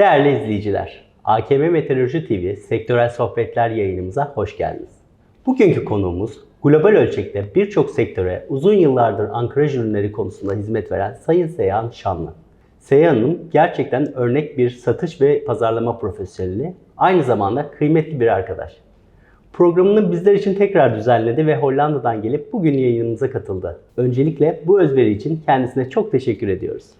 Değerli izleyiciler, AKM Meteoroloji TV sektörel sohbetler yayınımıza hoş geldiniz. Bugünkü konuğumuz global ölçekte birçok sektöre uzun yıllardır ankraj ürünleri konusunda hizmet veren Sayın Seyhan Şanlı. Seyhan Hanım gerçekten örnek bir satış ve pazarlama profesyoneli, aynı zamanda kıymetli bir arkadaş. Programını bizler için tekrar düzenledi ve Hollanda'dan gelip bugün yayınımıza katıldı. Öncelikle bu özveri için kendisine çok teşekkür ediyoruz.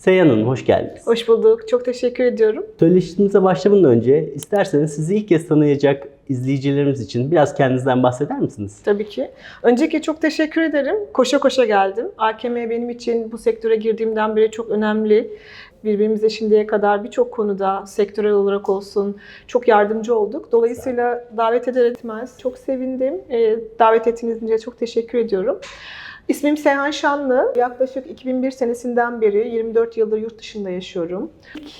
Seyhan Hanım hoş geldiniz. Hoş bulduk. Çok teşekkür ediyorum. Söyleşimize başlamadan önce isterseniz sizi ilk kez tanıyacak izleyicilerimiz için biraz kendinizden bahseder misiniz? Tabii ki. Öncelikle çok teşekkür ederim. Koşa koşa geldim. AKM benim için bu sektöre girdiğimden beri çok önemli. Birbirimize şimdiye kadar birçok konuda sektörel olarak olsun çok yardımcı olduk. Dolayısıyla davet eder etmez çok sevindim. Ee, davet ettiğiniz için çok teşekkür ediyorum. İsmim Seyhan Şanlı. Yaklaşık 2001 senesinden beri 24 yıldır yurt dışında yaşıyorum. İlk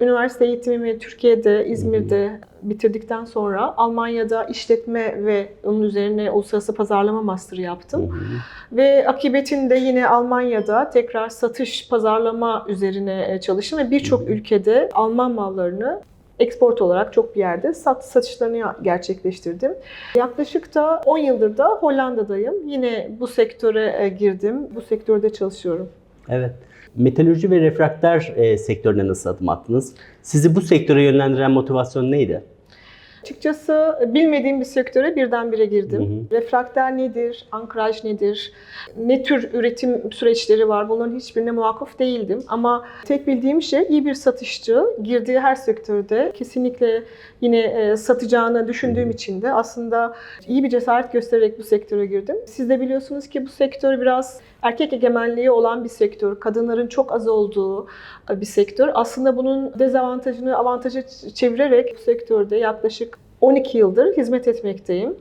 üniversite eğitimimi Türkiye'de, İzmir'de bitirdikten sonra Almanya'da işletme ve onun üzerine uluslararası pazarlama master'ı yaptım. Ve akibetinde yine Almanya'da tekrar satış, pazarlama üzerine e, çalıştım ve birçok ülkede Alman mallarını export olarak çok bir yerde sat, satışlarını gerçekleştirdim. Yaklaşık da 10 yıldır da Hollanda'dayım. Yine bu sektöre e, girdim. Bu sektörde çalışıyorum. Evet. Metalürji ve refraktör e, sektörüne nasıl adım attınız? Sizi bu sektöre yönlendiren motivasyon neydi? Açıkçası bilmediğim bir sektöre birdenbire girdim. Hı Refraktör nedir? Ankraj nedir? Ne tür üretim süreçleri var? Bunların hiçbirine muvakkaf değildim. Ama tek bildiğim şey iyi bir satışçı girdiği her sektörde kesinlikle yine e, satacağını düşündüğüm için de aslında iyi bir cesaret göstererek bu sektöre girdim. Siz de biliyorsunuz ki bu sektör biraz erkek egemenliği olan bir sektör. Kadınların çok az olduğu bir sektör. Aslında bunun dezavantajını avantaja çevirerek bu sektörde yaklaşık 12 yıldır hizmet etmekteyim.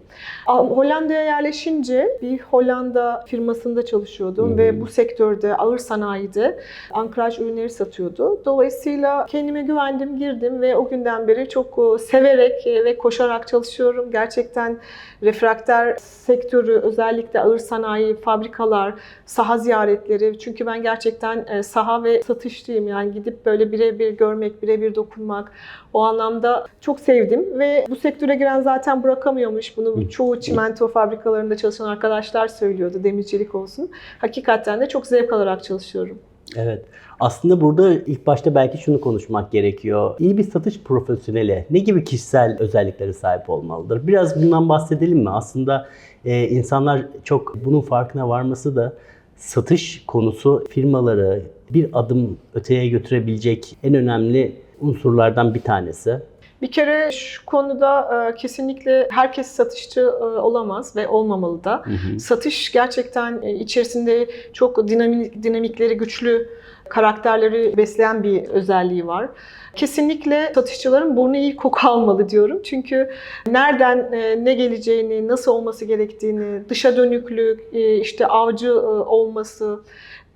Hollanda'ya yerleşince bir Hollanda firmasında çalışıyordum hı. ve bu sektörde ağır sanayide ankraj ürünleri satıyordu. Dolayısıyla kendime güvendim, girdim ve o günden beri çok e, severek e, ve koşarak çalışıyorum. Gerçekten refraktör sektörü özellikle ağır sanayi, fabrikalar, saha ziyaretleri. Çünkü ben gerçekten e, saha ve satışçıyım. Yani gidip böyle birebir görmek, birebir dokunmak o anlamda çok sevdim ve bu sektöre giren zaten bırakamıyormuş. Bunu çoğu çimento fabrikalarında çalışan arkadaşlar söylüyordu. Demircilik olsun. Hakikaten de çok zevk alarak çalışıyorum. Evet. Aslında burada ilk başta belki şunu konuşmak gerekiyor. İyi bir satış profesyoneli ne gibi kişisel özelliklere sahip olmalıdır? Biraz bundan bahsedelim mi? Aslında e, insanlar çok bunun farkına varması da satış konusu firmaları bir adım öteye götürebilecek en önemli unsurlardan bir tanesi. Bir kere şu konuda e, kesinlikle herkes satışçı e, olamaz ve olmamalı da. Satış gerçekten e, içerisinde çok dinamik, dinamikleri güçlü karakterleri besleyen bir özelliği var. Kesinlikle satışçıların burnu iyi koku almalı diyorum. Çünkü nereden ne geleceğini, nasıl olması gerektiğini, dışa dönüklük, işte avcı olması,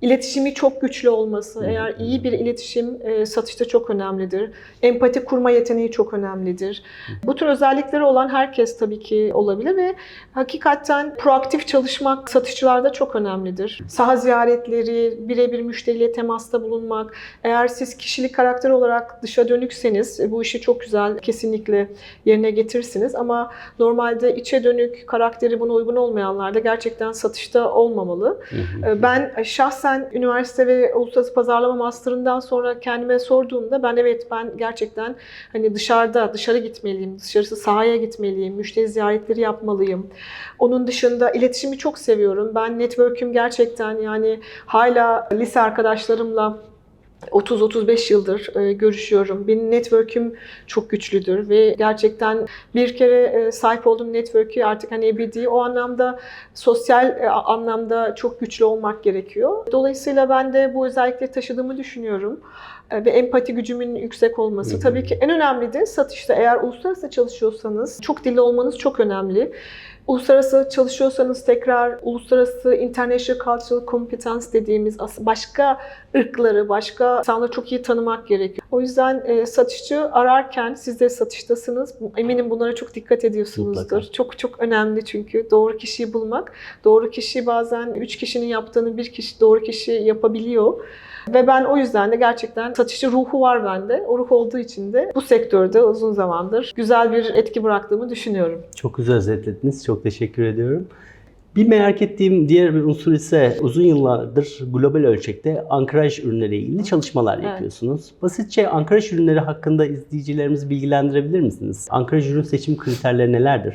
İletişimi çok güçlü olması, eğer iyi bir iletişim e, satışta çok önemlidir. Empati kurma yeteneği çok önemlidir. Bu tür özellikleri olan herkes tabii ki olabilir ve hakikaten proaktif çalışmak satışçılarda çok önemlidir. Saha ziyaretleri, birebir müşteriyle temasta bulunmak. Eğer siz kişilik karakter olarak dışa dönükseniz e, bu işi çok güzel kesinlikle yerine getirirsiniz. Ama normalde içe dönük karakteri buna uygun olmayanlar da gerçekten satışta olmamalı. E, Ben şahsen üniversite ve uluslararası pazarlama master'ından sonra kendime sorduğumda ben evet ben gerçekten hani dışarıda dışarı gitmeliyim, dışarısı sahaya gitmeliyim, müşteri ziyaretleri yapmalıyım. Onun dışında iletişimi çok seviyorum. Ben network'üm gerçekten yani hala lise arkadaşlarımla 30-35 yıldır e, görüşüyorum. Benim network'üm çok güçlüdür ve gerçekten bir kere e, sahip olduğum network'ü artık hani ebedi o anlamda sosyal e, anlamda çok güçlü olmak gerekiyor. Dolayısıyla ben de bu özellikleri taşıdığımı düşünüyorum ve empati gücümün yüksek olması. Hı hı. Tabii ki en önemli de satışta eğer uluslararası çalışıyorsanız çok dilli olmanız çok önemli. Uluslararası çalışıyorsanız tekrar uluslararası international cultural competence dediğimiz başka ırkları, başka insanları çok iyi tanımak gerekiyor. O yüzden e, satışçı ararken siz de satıştasınız. Eminim bunlara çok dikkat ediyorsunuzdur. Mutlaka. Çok çok önemli çünkü doğru kişiyi bulmak. Doğru kişi bazen üç kişinin yaptığını bir kişi doğru kişi yapabiliyor. Ve ben o yüzden de gerçekten satışçı ruhu var bende. O ruh olduğu için de bu sektörde uzun zamandır güzel bir etki bıraktığımı düşünüyorum. Çok güzel özetlediniz. Çok teşekkür ediyorum. Bir merak ettiğim diğer bir unsur ise uzun yıllardır global ölçekte ankraj ürünleriyle ilgili çalışmalar Evet. yapıyorsunuz. Basitçe ankraj ürünleri hakkında izleyicilerimizi bilgilendirebilir misiniz? Ankraj ürün seçim kriterleri nelerdir?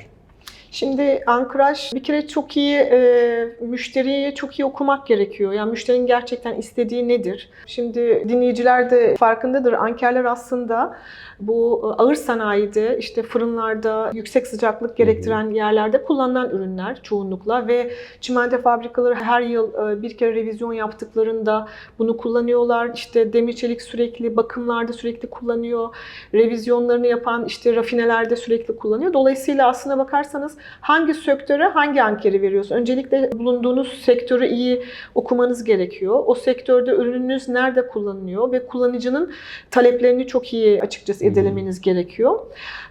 Şimdi ankraj bir kere çok iyi e, müşteriyi çok iyi okumak gerekiyor. Yani müşterinin gerçekten istediği nedir? Şimdi dinleyiciler de farkındadır. Ankerler aslında bu e, ağır sanayide işte fırınlarda yüksek sıcaklık gerektiren yerlerde kullanılan ürünler çoğunlukla ve çimento fabrikaları her yıl e, bir kere revizyon yaptıklarında bunu kullanıyorlar. İşte demir çelik sürekli bakımlarda sürekli kullanıyor. Revizyonlarını yapan işte rafinelerde sürekli kullanıyor. Dolayısıyla aslına bakarsanız hangi sektöre hangi ankeri veriyorsun? Öncelikle bulunduğunuz sektörü iyi okumanız gerekiyor. O sektörde ürününüz nerede kullanılıyor ve kullanıcının taleplerini çok iyi açıkçası edelemeniz gerekiyor.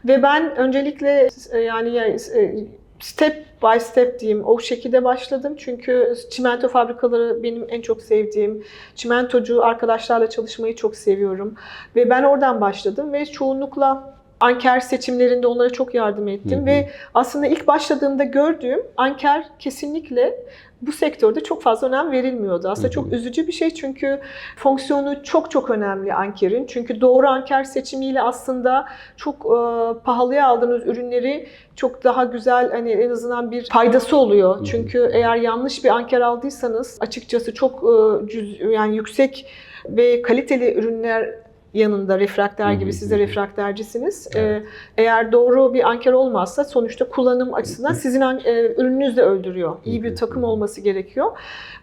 Ve ben öncelikle e, yani e, step by step diyeyim o şekilde başladım. Çünkü çimento fabrikaları benim en çok sevdiğim. Çimentocu arkadaşlarla çalışmayı çok seviyorum. Ve ben oradan başladım ve çoğunlukla anker seçimlerinde onlara çok yardım ettim Hı hı. ve aslında ilk başladığımda gördüğüm anker kesinlikle bu sektörde çok fazla önem verilmiyordu. Aslında Hı hı. çok üzücü bir şey çünkü fonksiyonu çok çok önemli ankerin. Çünkü doğru anker seçimiyle aslında çok e, pahalıya aldığınız ürünleri çok daha güzel hani en azından bir faydası oluyor. hı. Çünkü eğer yanlış bir anker aldıysanız açıkçası çok e, cüz- yani yüksek ve kaliteli ürünler yanında refrakter Hı gibi siz de hı. refraktercisiniz. Evet. Ee, eğer doğru bir anker olmazsa sonuçta kullanım açısından sizin e, ürününüz de öldürüyor. İyi bir takım olması gerekiyor.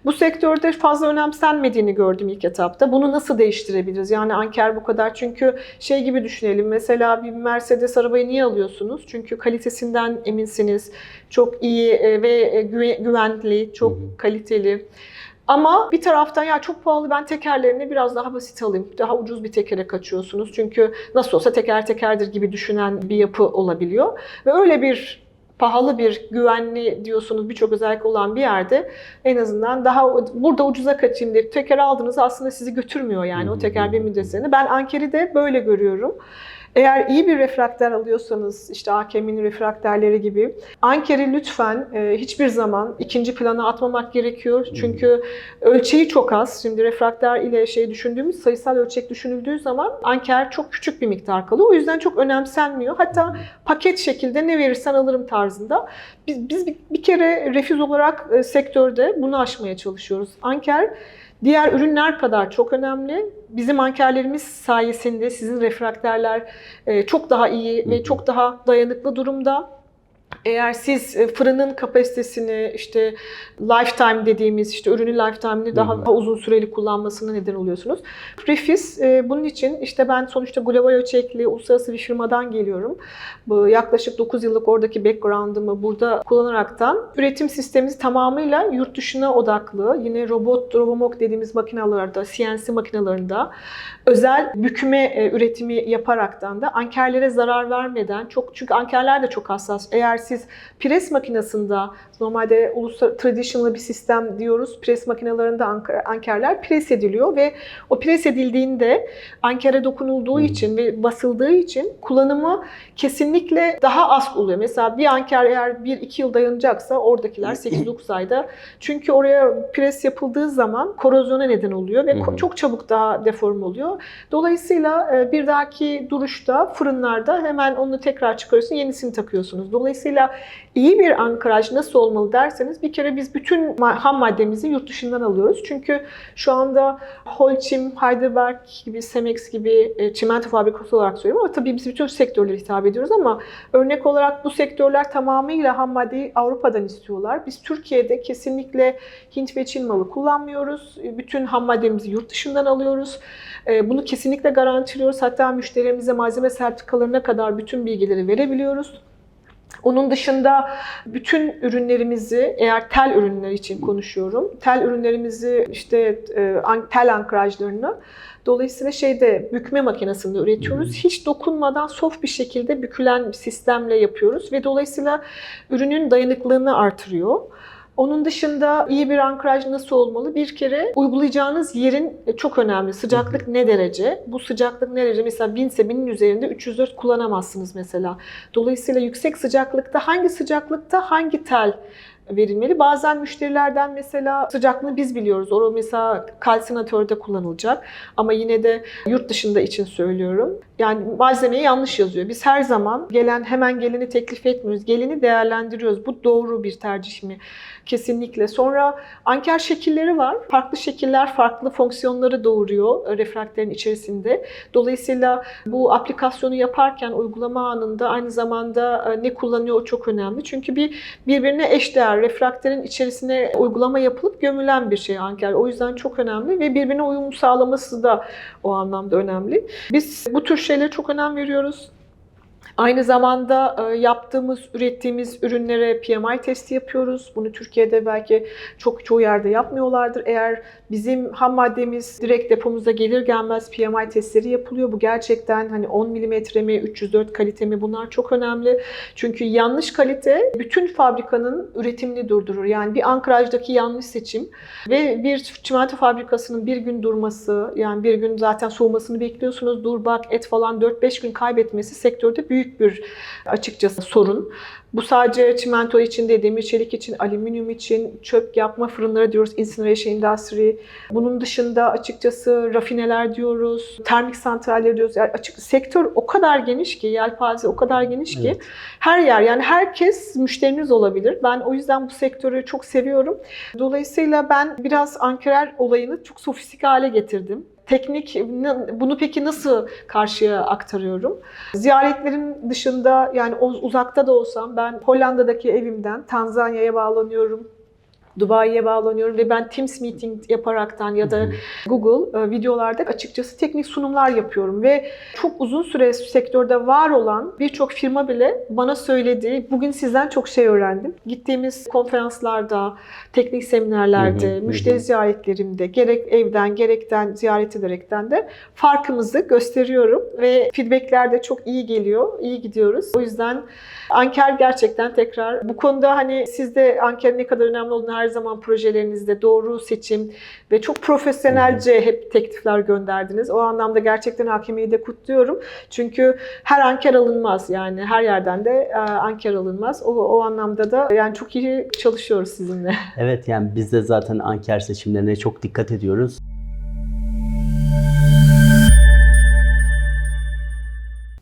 Bu sektörde fazla önemsenmediğini gördüm ilk etapta. Bunu nasıl değiştirebiliriz? Yani anker bu kadar çünkü şey gibi düşünelim. Mesela bir Mercedes arabayı niye alıyorsunuz? Çünkü kalitesinden eminsiniz. Çok iyi e, ve e, güve- güvenli, çok kaliteli. Ama bir taraftan ya çok pahalı ben tekerlerini biraz daha basit alayım. Daha ucuz bir tekere kaçıyorsunuz. Çünkü nasıl olsa teker tekerdir gibi düşünen bir yapı olabiliyor. Ve öyle bir pahalı bir güvenli diyorsunuz birçok özellik olan bir yerde en azından daha burada ucuza kaçayım diye teker aldığınızda aslında sizi götürmüyor yani o teker bir müddet sonra. Ben Anker'i de böyle görüyorum. Eğer iyi bir refrakter alıyorsanız işte AKM'nin refrakterleri gibi Anker'i lütfen e, hiçbir zaman ikinci plana atmamak gerekiyor. Çünkü ölçeği çok az. Şimdi refrakter ile şey düşündüğümüz sayısal ölçek düşünüldüğü zaman Anker çok küçük bir miktar kalıyor. O yüzden çok önemsenmiyor. Hatta paket şekilde ne verirsen alırım tarzında. Biz, biz bir, bir kere refüz olarak e, sektörde bunu aşmaya çalışıyoruz. Anker diğer ürünler kadar çok önemli. Bizim ankerlerimiz sayesinde sizin refrakterler e, çok daha iyi ve çok daha dayanıklı durumda. Eğer siz e, fırının kapasitesini işte lifetime dediğimiz işte ürünün lifetime'ini daha, daha uzun süreli kullanmasına neden oluyorsunuz. Refis e, bunun için işte ben sonuçta global ölçekli uluslararası bir firmadan geliyorum. Bu yaklaşık 9 yıllık oradaki background'ımı burada kullanaraktan üretim sistemimiz tamamıyla yurt dışına odaklı. Yine robot, robomok dediğimiz makinalarda, CNC makinalarında özel bükme e, üretimi yaparaktan da ankerlere zarar vermeden çok çünkü ankerler de çok hassas. Eğer siz pres makinesinde normalde uluslararası traditional bir sistem diyoruz. Pres makinelerinde anker- ankerler pres ediliyor ve o pres edildiğinde ankere dokunulduğu Hı. için ve basıldığı için kullanımı kesinlikle daha az oluyor. Mesela bir anker eğer 1-2 yıl dayanacaksa oradakiler 8-9 ayda. Çünkü oraya pres yapıldığı zaman korozyona neden oluyor ve ko- çok çabuk daha deform oluyor. Dolayısıyla e, bir dahaki duruşta fırınlarda hemen onu tekrar çıkarıyorsun, yenisini takıyorsunuz. Dolayısıyla iyi bir ankraj nasıl olmalı derseniz bir kere biz bütün ham maddemizi yurt dışından alıyoruz. Çünkü şu anda Holcim, Heidelberg gibi, Cemex gibi e, çimento fabrikası olarak söylüyorum ama tabii biz bütün sektörlere hitap ediyoruz ama örnek olarak bu sektörler tamamıyla ham maddeyi Avrupa'dan istiyorlar. Biz Türkiye'de kesinlikle Hint ve Çin malı kullanmıyoruz. E, Bütün ham maddemizi yurt dışından alıyoruz. E, Bunu kesinlikle garantiliyoruz. Hatta müşterilerimize malzeme sertifikalarına kadar bütün bilgileri verebiliyoruz. Onun dışında bütün ürünlerimizi, eğer tel ürünler için konuşuyorum, tel ürünlerimizi işte e, tel ankrajlarını dolayısıyla şeyde bükme makinesinde üretiyoruz. Hiç dokunmadan soft bir şekilde bükülen bir sistemle yapıyoruz ve dolayısıyla ürünün dayanıklılığını artırıyor. Onun dışında iyi bir ankraj nasıl olmalı? Bir kere uygulayacağınız yerin e, çok önemli. Sıcaklık ne derece? Bu sıcaklık ne derece? Mesela 1000 ise 1000'in üzerinde 304 kullanamazsınız mesela. Dolayısıyla yüksek sıcaklıkta hangi sıcaklıkta hangi tel verilmeli? Bazen müşterilerden mesela sıcaklığını biz biliyoruz. O mesela kalsinatörde kullanılacak. Ama yine de yurt dışında için söylüyorum. Yani malzemeyi yanlış yazıyor. Biz her zaman gelen hemen geleni teklif etmiyoruz. Geleni değerlendiriyoruz. Bu doğru bir tercih mi? Kesinlikle. Sonra anker şekilleri var. Farklı şekiller farklı fonksiyonları doğuruyor e, refraktörün içerisinde. Dolayısıyla bu aplikasyonu yaparken uygulama anında aynı zamanda e, ne kullanıyor o çok önemli. Çünkü bir birbirine eşdeğer refraktörün içerisine uygulama yapılıp gömülen bir şey anker. O yüzden çok önemli ve birbirine uyum sağlaması da o anlamda önemli. Biz bu tür şeylere çok önem veriyoruz. Aynı zamanda e, yaptığımız, ürettiğimiz ürünlere PMI testi yapıyoruz. Bunu Türkiye'de belki çok çoğu yerde yapmıyorlardır. Eğer bizim ham maddemiz direkt depomuza gelir gelmez PMI testleri yapılıyor. Bu gerçekten hani 10 mm mi, 304 kalite mi bunlar çok önemli. Çünkü yanlış kalite bütün fabrikanın üretimini durdurur. Yani bir ankrajdaki yanlış seçim ve bir çimento fabrikasının bir gün durması, yani bir gün zaten soğumasını bekliyorsunuz. Dur bak et falan 4-5 gün kaybetmesi sektörde büyük bir açıkçası sorun. Bu sadece çimento için değil, demir çelik için, alüminyum için, çöp yapma fırınları diyoruz, incineration industry. Bunun dışında açıkçası rafineler diyoruz, termik santraller diyoruz. Yani açık sektör o kadar geniş ki, yelpaze o kadar geniş ki Evet. her yer yani herkes müşteriniz olabilir. Ben o yüzden bu sektörü çok seviyorum. Dolayısıyla ben biraz ankerer olayını çok sofistike hale getirdim. Teknik, bunu peki nasıl karşıya aktarıyorum? Ziyaretlerin dışında yani uzakta da olsam ben Hollanda'daki evimden Tanzanya'ya bağlanıyorum. Dubai'ye bağlanıyorum ve ben Teams meeting yaparaktan ya da Google e, videolarda açıkçası teknik sunumlar yapıyorum ve çok uzun süre sektörde var olan birçok firma bile bana söyledi. Bugün sizden çok şey öğrendim. Gittiğimiz konferanslarda, teknik seminerlerde, müşteri ziyaretlerimde gerek evden gerekten ziyaret ederekten de farkımızı gösteriyorum ve feedbackler de çok iyi geliyor. iyi gidiyoruz. O yüzden Anker gerçekten tekrar bu konuda hani sizde Anker'in ne kadar önemli olduğunu her zaman projelerinizde doğru seçim ve çok profesyonelce hep teklifler gönderdiniz. O anlamda gerçekten hakimiyi de kutluyorum. Çünkü her Anker alınmaz yani her yerden de e, Anker alınmaz. O, o anlamda da yani çok iyi çalışıyoruz sizinle. Evet yani biz de zaten anker seçimlerine çok dikkat ediyoruz.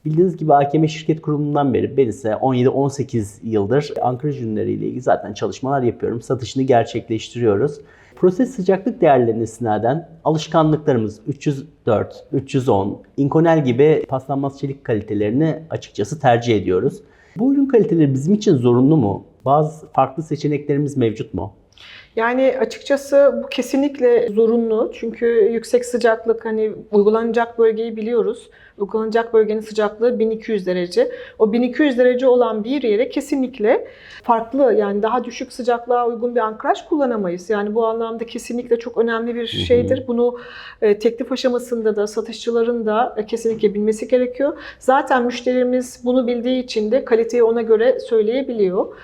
Bildiğiniz gibi AKM şirket kurumundan beri ben ise 17-18 yıldır ankraj ürünleriyle ilgili zaten çalışmalar yapıyorum. Satışını gerçekleştiriyoruz. Proses sıcaklık değerlerine istinaden alışkanlıklarımız 304, 310, Inconel gibi paslanmaz çelik kalitelerini açıkçası tercih ediyoruz. Bu ürün kaliteleri bizim için zorunlu mu? Bazı farklı seçeneklerimiz mevcut mu? Yani açıkçası bu kesinlikle zorunlu. Çünkü yüksek sıcaklık hani uygulanacak bölgeyi biliyoruz. Uygulanacak bölgenin sıcaklığı 1200 derece. O 1200 derece olan bir yere kesinlikle farklı yani daha düşük sıcaklığa uygun bir ankraj kullanamayız. Yani bu anlamda kesinlikle çok önemli bir şeydir. Bunu e, teklif aşamasında da satışçıların da e, kesinlikle bilmesi gerekiyor. Zaten müşterimiz bunu bildiği için de kaliteyi ona göre söyleyebiliyor.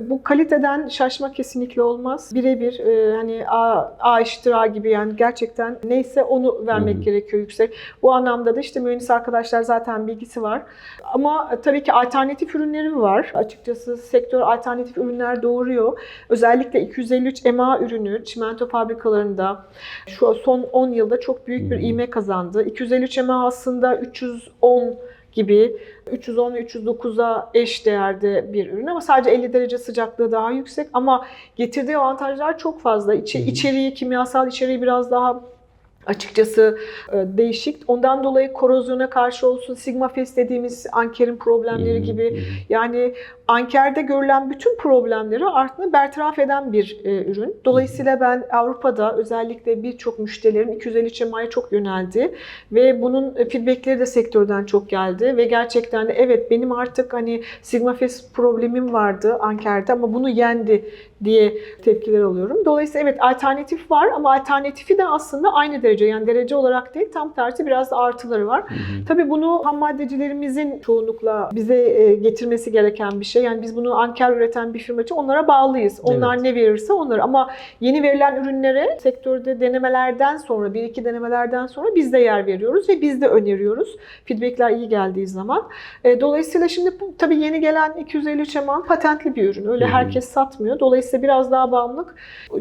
Bu kaliteden şaşmak kesinlikle olmaz. Birebir e, hani A, A eşittir A gibi yani gerçekten neyse onu vermek hı. gerekiyor yüksek. Bu anlamda da işte mühendis arkadaşlar zaten bilgisi var. Ama e, tabii ki alternatif ürünleri var. Açıkçası sektör alternatif ürünler doğuruyor. Özellikle 253 EMA ürünü çimento fabrikalarında şu son 10 yılda çok büyük bir ivme kazandı. 253 EMA aslında 310 gibi 310 ve 309'a eş değerde bir ürün ama sadece 50 derece sıcaklığı daha yüksek ama getirdiği avantajlar çok fazla. İçi, içeriği, kimyasal içeriği biraz daha açıkçası e, değişik. Ondan dolayı korozyona karşı olsun, sigma fest dediğimiz ankerin problemleri gibi yani Anker'de görülen bütün problemleri aslında bertaraf eden bir e, ürün. Dolayısıyla ben Avrupa'da özellikle birçok müşterilerin 250 çemaya çok yöneldi ve bunun e, feedbackleri de sektörden çok geldi ve gerçekten de evet benim artık hani Sigma Fest problemim vardı Anker'de ama bunu yendi diye tepkiler alıyorum. Dolayısıyla evet alternatif var ama alternatifi de aslında aynı derece yani derece olarak değil tam tersi biraz da artıları var. Tabii bunu ham maddecilerimizin çoğunlukla bize e, getirmesi gereken bir şey. Yani biz bunu anker üreten bir firma için onlara bağlıyız. Onlar Evet. ne verirse onları ama yeni verilen ürünlere sektörde denemelerden sonra, bir iki denemelerden sonra biz de yer veriyoruz ve biz de öneriyoruz. Feedbackler iyi geldiği zaman. E, Dolayısıyla şimdi bu, tabii yeni gelen 253 eman patentli bir ürün. Öyle herkes satmıyor. Dolayısıyla biraz daha bağımlılık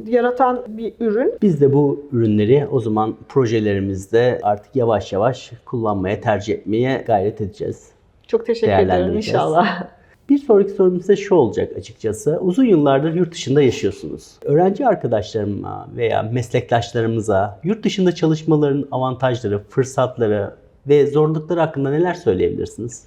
yaratan bir ürün. Biz de bu ürünleri o zaman projelerimizde artık yavaş yavaş kullanmaya, tercih etmeye gayret edeceğiz. Çok teşekkür ederim inşallah. Bir sonraki sorum ise şu olacak açıkçası. Uzun yıllardır yurt dışında yaşıyorsunuz. Öğrenci arkadaşlarıma veya meslektaşlarımıza yurt dışında çalışmaların avantajları, fırsatları ve zorlukları hakkında neler söyleyebilirsiniz?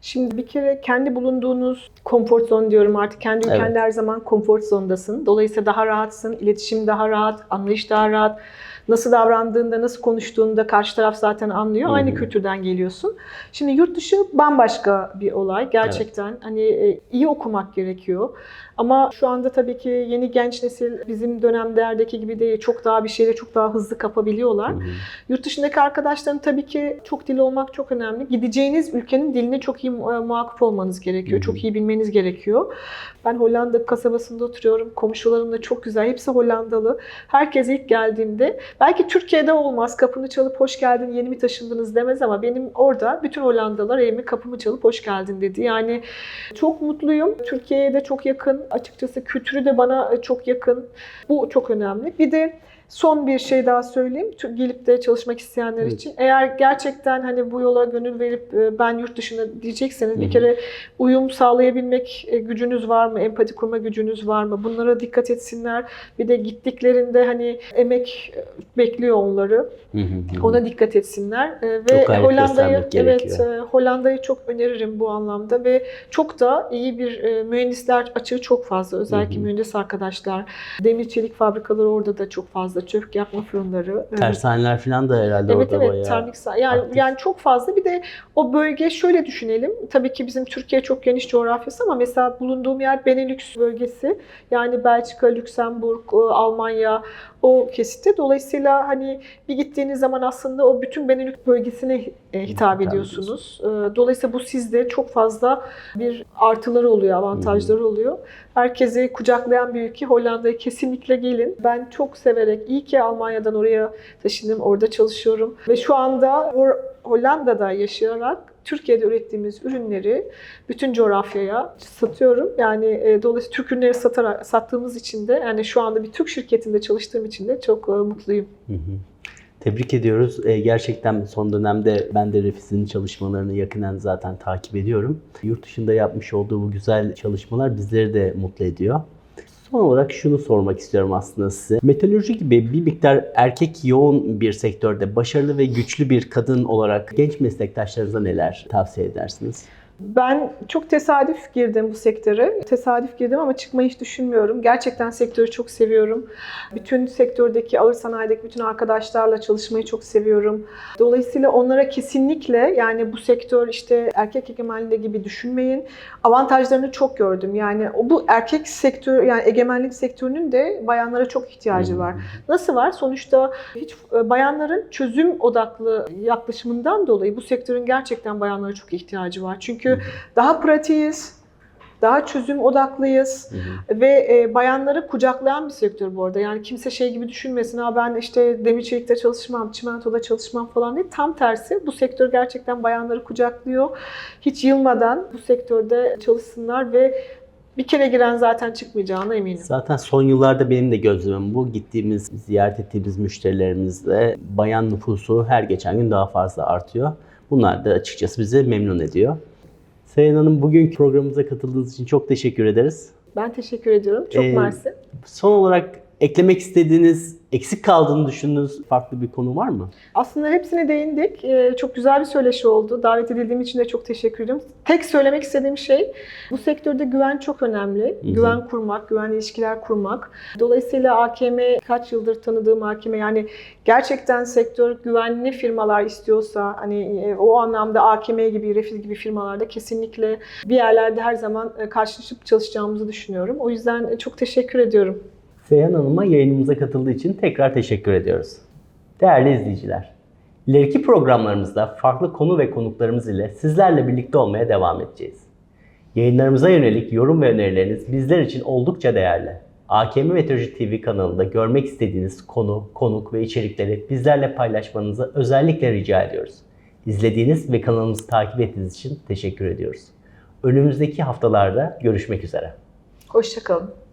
Şimdi bir kere kendi bulunduğunuz konfor zone diyorum artık. Kendi Evet. ülkende her zaman konfor zondasın. Dolayısıyla daha rahatsın, iletişim daha rahat, anlayış daha rahat. Nasıl davrandığında, nasıl konuştuğunda karşı taraf zaten anlıyor. Hı Aynı hı. kültürden geliyorsun. Şimdi yurt dışı bambaşka bir olay. Gerçekten hani e, iyi okumak gerekiyor. Ama şu anda tabii ki yeni genç nesil bizim dönemlerdeki gibi değil. Çok daha bir şeyleri çok daha hızlı kapabiliyorlar. Hı hı. Yurt dışındaki arkadaşların tabii ki çok dili olmak çok önemli. Gideceğiniz ülkenin diline çok iyi e, muakip olmanız gerekiyor. Hı hı. Çok iyi bilmeniz gerekiyor. Ben Hollanda kasabasında oturuyorum. Komşularım da çok güzel. Hepsi Hollandalı. Herkes ilk geldiğimde belki Türkiye'de olmaz. Kapını çalıp hoş geldin yeni mi taşındınız demez ama benim orada bütün Hollandalılar evime kapımı çalıp hoş geldin dedi. Yani çok mutluyum. Türkiye'ye de çok yakın. Açıkçası kültürü de bana çok yakın. Bu çok önemli. Bir de son bir şey daha söyleyeyim. Gelip de çalışmak isteyenler Evet. için. Eğer gerçekten hani bu yola gönül verip e, ben yurt dışında diyecekseniz Hı bir hı. kere uyum sağlayabilmek e, gücünüz var mı? Empati kurma gücünüz var mı? Bunlara dikkat etsinler. Bir de gittiklerinde hani emek e, bekliyor onları. Hı hı hı. Ona dikkat etsinler ve Hollanda'yı evet Hollanda'yı çok öneririm bu anlamda ve çok da iyi bir mühendisler açığı çok fazla özellikle Hı hı. mühendis arkadaşlar demir çelik fabrikaları orada da çok fazla çöp yapma fırınları Tersaneler falan da herhalde Evet orada evet bayağı termik yani aktif. yani çok fazla bir de o bölge şöyle düşünelim. Tabii ki bizim Türkiye çok geniş coğrafyası ama mesela bulunduğum yer Benelux bölgesi. Yani Belçika, Lüksemburg, e, Almanya o kesitte. Dolayısıyla hani bir gittiğiniz zaman aslında o bütün Benelux bölgesine e, hitap ediyorsunuz. E, Dolayısıyla bu sizde çok fazla bir artıları oluyor, avantajları oluyor. Herkesi kucaklayan bir ülke Hollanda'ya kesinlikle gelin. Ben çok severek iyi ki Almanya'dan oraya taşındım. Orada çalışıyorum. Ve şu anda Hollanda'da yaşayarak Türkiye'de ürettiğimiz ürünleri bütün coğrafyaya satıyorum. Yani e, dolayısıyla Türk ürünleri satarak sattığımız için de yani şu anda bir Türk şirketinde çalıştığım için de çok e, mutluyum. Hı hı. Tebrik ediyoruz. Ee, gerçekten son dönemde ben de Refis'in çalışmalarını yakinen zaten takip ediyorum. Yurt dışında yapmış olduğu bu güzel çalışmalar bizleri de mutlu ediyor. Son olarak şunu sormak istiyorum aslında size. Metalürji gibi bir miktar erkek yoğun bir sektörde başarılı ve güçlü bir kadın olarak genç meslektaşlarınıza neler tavsiye edersiniz? Ben çok tesadüf girdim bu sektöre. Tesadüf girdim ama çıkmayı hiç düşünmüyorum. Gerçekten sektörü çok seviyorum. Bütün sektördeki, ağır sanayideki bütün arkadaşlarla çalışmayı çok seviyorum. Dolayısıyla onlara kesinlikle yani bu sektör işte erkek egemenliğinde gibi düşünmeyin. Avantajlarını çok gördüm. Yani bu erkek sektör yani egemenlik sektörünün de bayanlara çok ihtiyacı var. Nasıl var? Sonuçta hiç e, bayanların çözüm odaklı yaklaşımından dolayı bu sektörün gerçekten bayanlara çok ihtiyacı var. Çünkü daha pratiğiz, daha çözüm odaklıyız Hı hı. ve e, bayanları kucaklayan bir sektör bu arada. Yani kimse şey gibi düşünmesin, ha ben işte demir çelikte çalışmam, çimentoda çalışmam falan değil. Tam tersi bu sektör gerçekten bayanları kucaklıyor. Hiç yılmadan bu sektörde çalışsınlar ve bir kere giren zaten çıkmayacağına eminim. Zaten son yıllarda benim de gözlemim bu. Gittiğimiz, ziyaret ettiğimiz müşterilerimizde bayan nüfusu her geçen gün daha fazla artıyor. Bunlar da açıkçası bizi memnun ediyor. Seyhan Hanım bugünkü programımıza katıldığınız için çok teşekkür ederiz. Ben teşekkür ediyorum. Çok Ee, mersi. Son olarak eklemek istediğiniz, eksik kaldığını düşündüğünüz farklı bir konu var mı? Aslında hepsine değindik. Ee, Çok güzel bir söyleşi oldu. Davet edildiğim için de çok teşekkür ederim. Tek söylemek istediğim şey bu sektörde güven çok önemli. hı. Güven kurmak, güvenli ilişkiler kurmak. Dolayısıyla AKM kaç yıldır tanıdığım AKM yani gerçekten sektör güvenli firmalar istiyorsa hani e, o anlamda AKM gibi, Refiz gibi firmalarda kesinlikle bir yerlerde her zaman e, karşılaşıp çalışacağımızı düşünüyorum. O yüzden e, çok teşekkür ediyorum. Seyhan Hanım'a yayınımıza katıldığı için tekrar teşekkür ediyoruz. Değerli izleyiciler, ileriki programlarımızda farklı konu ve konuklarımız ile sizlerle birlikte olmaya devam edeceğiz. Yayınlarımıza yönelik yorum ve önerileriniz bizler için oldukça değerli. AKM Meteoroloji TV kanalında görmek istediğiniz konu, konuk ve içerikleri bizlerle paylaşmanızı özellikle rica ediyoruz. İzlediğiniz ve kanalımızı takip ettiğiniz için teşekkür ediyoruz. Önümüzdeki haftalarda görüşmek üzere. Hoşçakalın.